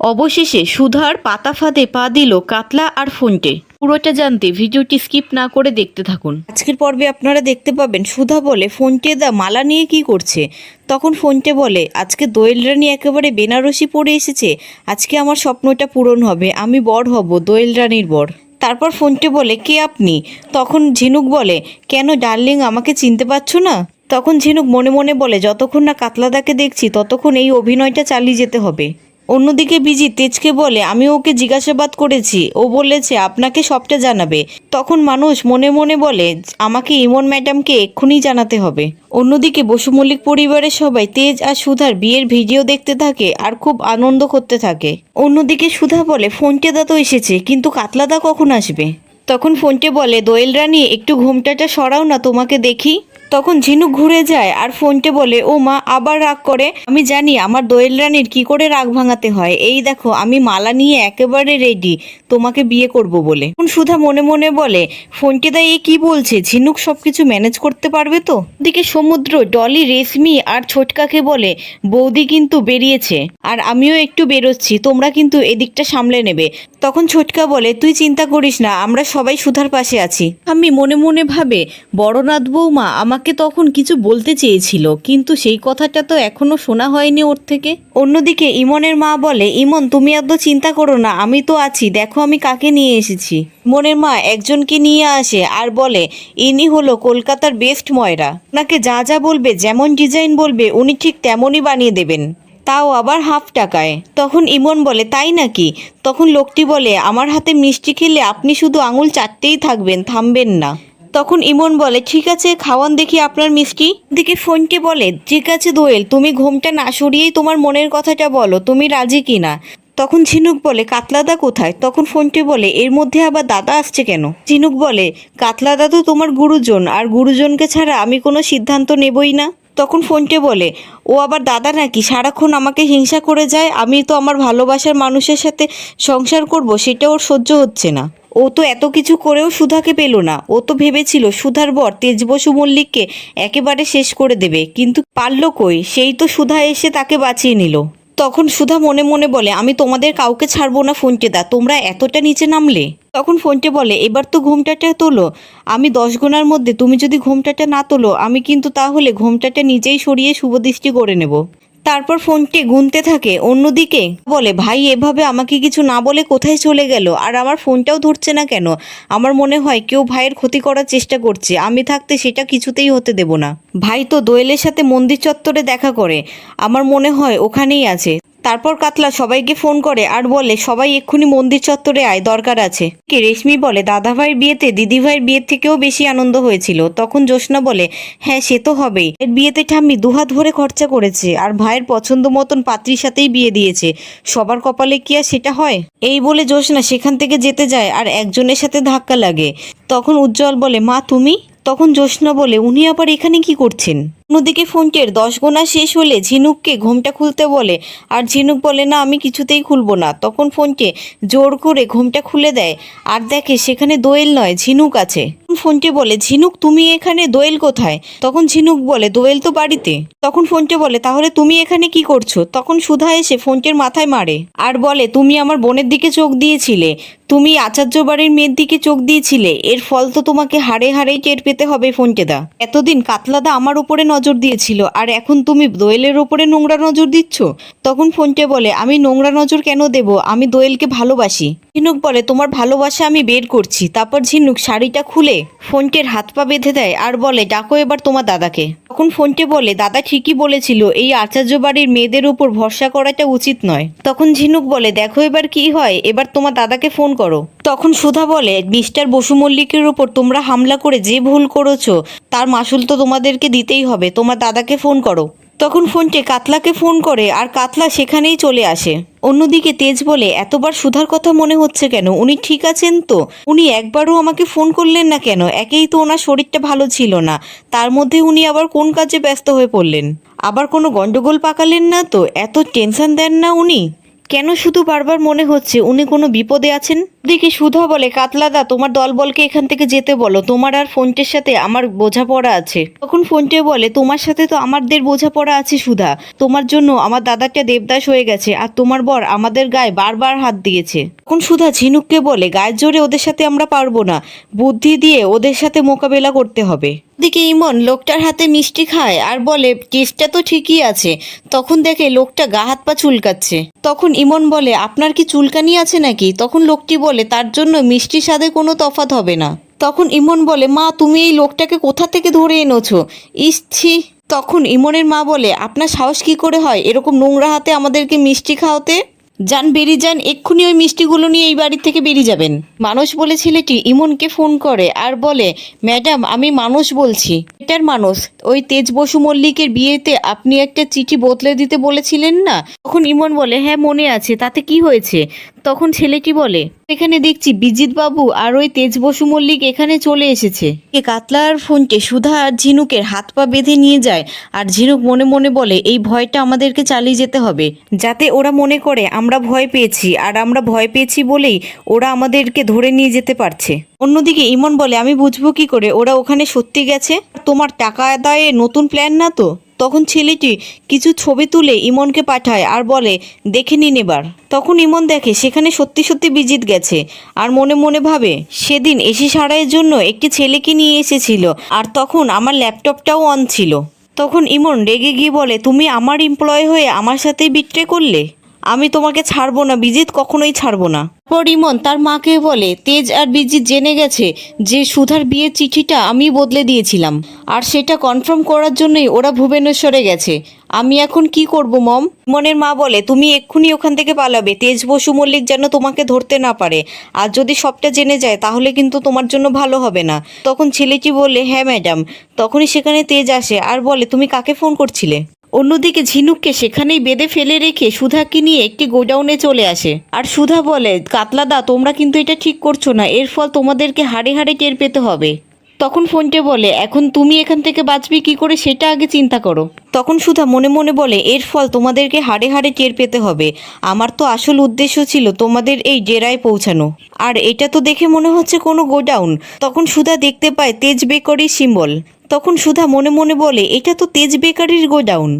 অবশেষে সুধার পাতা ফাঁদে পা দিল কাতলা আর ফোনটে। পুরোটা জানতে ভিডিওটি স্কিপ না করে দেখতে থাকুন। আজকের পর্বে আপনারা দেখতে পাবেন সুধা বলে, ফোনটে দা মালা নিয়ে কি করছে? তখন ফোনটে বলে, আজকে দোয়েল রানী একেবারে বেনারসি পরে এসেছে। আজকে আমার স্বপ্নটা পূরণ হবে। আমি বর হব, দোয়েল রানীর বর। তারপর ফোনটে বলে, কে আপনি? তখন ঝিনুক বলে, কেন ডার্লিং, আমাকে চিনতে পারছ না? তখন ঝিনুক মনে মনে বলে, যতক্ষণ না কাতলাদাকে দেখছি, ততক্ষণ এই অভিনয়টা চালিয়ে যেতে হবে। অন্যদিকে বিজি তেজকে বলে, আমি ওকে জিজ্ঞাসাবাদ করেছি। ও বলেছে, আপনাকে সবটা জানাবে। তখন মানুষ মনে মনে বলে, আমাকে ইমন ম্যাডামকে এক্ষুনি জানাতে হবে। অন্যদিকে বসু মল্লিক পরিবারের সবাই তেজ আর সুধার বিয়ের ভিডিও দেখতে থাকে আর খুব আনন্দ করতে থাকে। অন্যদিকে সুধা বলে ফোনটেদা তো এসেছে, কিন্তু কাতলাদা কখন আসবে? তখন ফোনটে বলে, দোয়েল রানী, একটু ঘোমটাটা সরাও না, তোমাকে দেখি। তখন ঝিনুক ঘুরে যায় আর ফোনটে বলে, ও মা, আবার রাগ করে? আমি জানি, আমার দোয়েল রানীর কি করে রাগ ভাঙাতে হয়। এই দেখো, আমি মালা নিয়ে একেবারে রেডি তোমাকে বিয়ে করব বলে। এখন সুধা মনে মনে বলে, ফোনটে দা এ কি বলছে? ঝিনুক সবকিছু ম্যানেজ করতে পারবে তো? দিকে সমুদ্র, ডলি, রেশমি আর ছোটকাকে বলে, বৌদি কিন্তু বেরিয়েছে আর আমিও একটু বেরোচ্ছি, তোমরা কিন্তু এদিকটা সামলে নেবে। তখন ছোটকা বলে, তুই চিন্তা করিস না, আমরা সবাই সুধার পাশে আছি। আমি মনে মনে ভাবে, বড়নাথ বৌমা, আমাকে তখন কিছু বলতে চেয়েছিল, কিন্তু সেই কথাটা তো এখনও শোনা হয়নি ওর থেকে। অন্যদিকে ইমনের মা বলে, ইমন, তুমি এত চিন্তা করো না, আমি তো আছি, দেখো আমি কাকে নিয়ে এসেছি। ইমনের মা একজনকে নিয়ে আসে আর বলে, ইনি হলো কলকাতার বেস্ট ময়রা। ওনাকে যা যা বলবে, যেমন ডিজাইন বলবে, উনি ঠিক তেমনই বানিয়ে দেবেন। তাও আবার হাফ টাকায়। তখন ইমন বলে, তাই নাকি? তখন লোকটি বলে, আমার হাতে মিষ্টি খেলে আপনি শুধু আঙুল চাটতেই থাকবেন, থামবেন না। তখন ইমন বলে, ঠিক আছে, খাওয়ান দেখি আপনার মিষ্টি। দিকে ফোনকে বলে, ঠিক আছে দোয়েল, তুমি ঘুমটা না সরিয়েই তোমার মনের কথাটা বলো, তুমি রাজি কিনা? তখন ঝিনুক বলে, কাতলাদা কোথায়? তখন ফোনটি বলে, এর মধ্যে আবার দাদা আসছে কেন? ঝিনুক বলে, কাতলাদা তো তোমার গুরুজন, আর গুরুজনকে ছাড়া আমি কোনো সিদ্ধান্ত নেবই না। তখন ফোনটে বলে, ও আবার দাদা নাকি? সারাক্ষণ আমাকে হিংসা করে যায়, আমি তো আমার ভালোবাসার মানুষের সাথে সংসার করব, সেটা ওর সহ্য হচ্ছে না। ও তো এত কিছু করেও সুধাকে পেল না। ও তো ভেবেছিল, সুধার বর তেজ বসু মল্লিককে একেবারে শেষ করে দেবে, কিন্তু পারল কই? সেই তো সুধা এসে তাকে বাঁচিয়ে নিল। তখন সুধা মনে মনে বলে, আমি তোমাদের কাউকে ছাড়বো না ফোনটে দা তোমরা এতটা নিচে নামলে? তখন ফোনটে বলে, এবার তো ঘোমটাটা তোলো। আমি দশ গোনার মধ্যে, তুমি যদি ঘোমটাটা না তোলো, আমি কিন্তু তাহলে ঘোমটাটা নিজেই সরিয়ে শুভদৃষ্টি করে নেব। তারপর ফোনটি গুনতে থাকে অন্যদিকে। বলে, ভাই, এভাবে আমাকে কিছু না বলে কোথায় চলে গেল? আর আমার ফোনটাও ধরছে না কেন? আমার মনে হয় কেউ ভাইয়ের ক্ষতি করার চেষ্টা করছে। আমি থাকতে সেটা কিছুতেই হতে দেব না। ভাই তো দোয়েলের সাথে মন্দির চত্বরে দেখা করে। আমার মনে হয় ওখানেই আছে। তারপর কাতলা সবাইকে ফোন করে আর বলে, সবাই এক্ষুনি মন্দির চত্বরে আয়, দরকার আছে। রেশমি বলে, দাদাভাইয়ের বিয়েতে দিদিভাইয়ের বিয়ের থেকেও বেশি আনন্দ হয়েছিল। তখন জ্যোৎস্না বলে হ্যাঁ সে তো হবেই। এর বিয়েতে ঠাম্মি দুহাত ভরে খরচা করেছে আর ভাইয়ের পছন্দ মতন পাত্রীর সাথেই বিয়ে দিয়েছে। সবার কপালে কি আর সেটা হয়? এই বলে জ্যোৎস্না সেখান থেকে যেতে যায় আর একজনের সাথে ধাক্কা লাগে। তখন উজ্জ্বল বলে, মা, তুমি? তখন জ্যোৎস্না বলে, উনি আবার এখানে কি করছেন? অন্যদিকে ফোনটের দশ গোনা শেষ হলে ঝিনুককে ঘোমটা খুলতে বলে, আর ঝিনুক বলে না, আমি কিছুতেই খুলবো না। তখন ফোনটে জোর করে ঘোমটা খুলে দেয়। আর দেখে সেখানে দোয়েল নয়, ঝিনুক আছে। ফোনটে বলে, ঝিনুক, তুমি এখানে দোয়েল কোথায়? তখন ঝিনুক বলে, দোয়েল তো বাড়িতে। তখন ফোনটে বলে, তাহলে তুমি এখানে কি করছ? তখন সুধা এসে ফোনটের মাথায় মারে আর বলে, তুমি আমার বোনের দিকে চোখ দিয়েছিলে। তুমি আচার্য বাড়ির মেয়ের দিকে চোখ দিয়েছিলে। এর ফল তো তোমাকে হাড়ে হাড়েই টের পেতে হবে ফোনটেদা। এতদিন কাতলাদা আমার উপরে নজর দিয়েছিল। আর এখন তুমি দোয়েলের ওপরে নোংরা নজর দিচ্ছ? তখন ফোনটে বলে, আমি নোংরা নজর কেন দেব? আমি দোয়েলকে ভালোবাসি। ঝিনুক বলে, তোমার ভালোবাসা আমি বের করছি। তারপর ঝিনুক শাড়িটা খুলে ফোনটের হাত পা বেঁধে দেয় আর বলে, ডাকো এবার তোমার দাদাকে। তখন ফোনটে বলে, দাদা ঠিকই বলেছিল, এই আচার্য বাড়ির মেয়েদের উপর ভরসা করাটা উচিত নয়। তখন ঝিনুক বলে, দেখো এবার কি হয়, এবার তোমার দাদাকে ফোন করো। তখন সুধা বলে, মিস্টার বসু মল্লিকের উপর তোমরা হামলা করে যে ভুল করেছ, তার মাসুল তো তোমাদেরকে দিতেই হবে। তোমার দাদাকে ফোন করো। তখন ফোনটে কাতলাকে ফোন করে আর কাতলা সেখানেই চলে আসে। অন্যদিকে তেজ বলে, এতবার সুধার কথা মনে হচ্ছে কেন? উনি ঠিক আছেন তো? উনি একবারও আমাকে ফোন করলেন না কেন? একেই তো ওনার শরীরটা ভালো ছিল না। তার মধ্যে উনি আবার কোন কাজে ব্যস্ত হয়ে পড়লেন? আবার কোনো গন্ডগোল পাকালেন না তো? এত টেনশন দেন না উনি? কেন শুধু বারবার মনে হচ্ছে উনি কোনো বিপদে আছেন? দিকে সুধা বলে কাতলাদা তোমার দলবলকে এখান থেকে যেতে বলো। তোমার আর ফোনটের সাথে আমার বোঝাপড়া আছে। তখন ফোনটে বলে, তোমার সাথে তো আমাদের বোঝাপড়া আছে সুধা। তোমার জন্য আমার দাদাটা দেবদাস হয়ে গেছে আর তোমার বর আমাদের গায়ে বারবার হাত দিয়েছে। তখন সুধা ঝিনুককে বলে, গায়ের জোরে ওদের সাথে আমরা পারব না। বুদ্ধি দিয়ে ওদের সাথে মোকাবেলা করতে হবে। দিকে ইমন লোকটার হাতে মিষ্টি খায় আর বলে, টেস্টটা তো ঠিকই আছে। তখন দেখে লোকটা গা হাত পা চুলকাচ্ছে। তখন ইমন বলে, আপনার কি চুলকানি আছে নাকি? তখন লোকটি বলে তার জন্য মিষ্টি স্বাদে কোনো তফাৎ হবে না। তখন ইমন বলে, মা, তুমি এই লোকটাকে কোথা থেকে ধরে এনেছো? ইচ্ছি তখন ইমনের মা বলে, আপনার সাহস কি করে হয় এরকম নোংরা হাতে আমাদেরকে মিষ্টি খাওয়াতে? যান বেরিয়ে যান এক্ষুনি ওই মিষ্টিগুলো নিয়ে এই বাড়ি থেকে বেরিয়ে যাবেন। মানুষ বলে, ছেলেটি ইমনকে ফোন করে আর বলে, ম্যাডাম, আমি মানুষ বলছি। এটার মানুষ? ওই তেজ বসু মল্লিকের বিয়েতে আপনি একটা চিঠি বদলে দিতে বলেছিলেন না? তখন ইমন বলে হ্যাঁ মনে আছে, তাতে কি হয়েছে? তখন ছেলেটি বলে? এখানে দেখছি বিজিত বাবু আর ওই তেজ বসু মল্লিক এখানে চলে এসেছে। এ কাতলার ফোনটে সুধা আর ঝিনুকের হাত পা বেঁধে নিয়ে যায় আর ঝিনুক মনে মনে বলে, এই ভয়টা আমাদেরকে চালিয়ে যেতে হবে। যাতে ওরা মনে করে, আমরা ভয় পেয়েছি আর আমরা ভয় পেয়েছি বলেই ওরা আমাদেরকে ধরে নিয়ে যেতে পারছে। অন্যদিকে ইমন বলে, আমি বুঝব কি করে? ওরা ওখানে সত্যি গেছে? তোমার টাকা আদায়ে নতুন প্ল্যান না তো? তখন ছেলেটি কিছু ছবি তুলে ইমনকে পাঠায় আর বলে, দেখে নিন এবার। তখন ইমন দেখে সেখানে সত্যি সত্যি বিজিত গেছে আর মনে মনে ভাবে, সেদিন এসি সারাইয়ের জন্য একটি ছেলেকে নিয়ে এসেছিল আর তখন আমার ল্যাপটপটাও অন ছিল। তখন ইমন রেগে গিয়ে বলে, তুমি আমার এমপ্লয় হয়ে আমার সাথেই বিট্রে করলে? আমি তোমাকে ছাড়বো না বিজিত কখনোই ছাড়বো না। পর ইমন তার মাকে বলে তেজ আর বিজিৎ জেনে গেছে যে সুধার বিয়ের চিঠিটা আমি বদলে দিয়েছিলাম। আর সেটা কনফার্ম করার জন্যই ওরা ভুবনেশ্বরে গেছে। আমি এখন কি করব মম? ইমনের মা বলে তুমি এক্ষুনি ওখান থেকে পালাবে। তেজ বসু মল্লিক যেন তোমাকে ধরতে না পারে। আর যদি সবটা জেনে যায় তাহলে কিন্তু তোমার জন্য ভালো হবে না। তখন ছেলেটি বলে হ্যাঁ ম্যাডাম। তখনই সেখানে তেজ আসে আর বলে তুমি কাকে ফোন করছিলে? অন্যদিকে ঝিনুককে সেখানেই বেঁধে ফেলে রেখে সুধাকে নিয়ে একটি গোডাউনে চলে আসে। আর সুধা বলে কাতলাদা তোমরা কিন্তু এটা ঠিক করছ না, এর ফল তোমাদেরকে হাড়ে হাড়ে টের পেতে হবে। তখন ফোনটে বলে, এখন তুমি এখান থেকে বাঁচবি, কি করে সেটা আগে চিন্তা করো। তখন সুধা মনে মনে বলে, এর ফল তোমাদেরকে হাড়ে হাড়ে টের পেতে হবে। আমার তো আসল উদ্দেশ্য ছিল তোমাদের এই জেরায় পৌঁছানো। আর এটা তো দেখে মনে হচ্ছে কোনো গোডাউন। তখন সুধা দেখতে পায় তেজ বেকারি সিম্বল। তখন সুধা মনে মনে বলে, এটা তো তেজ বেকারির গোডাউন।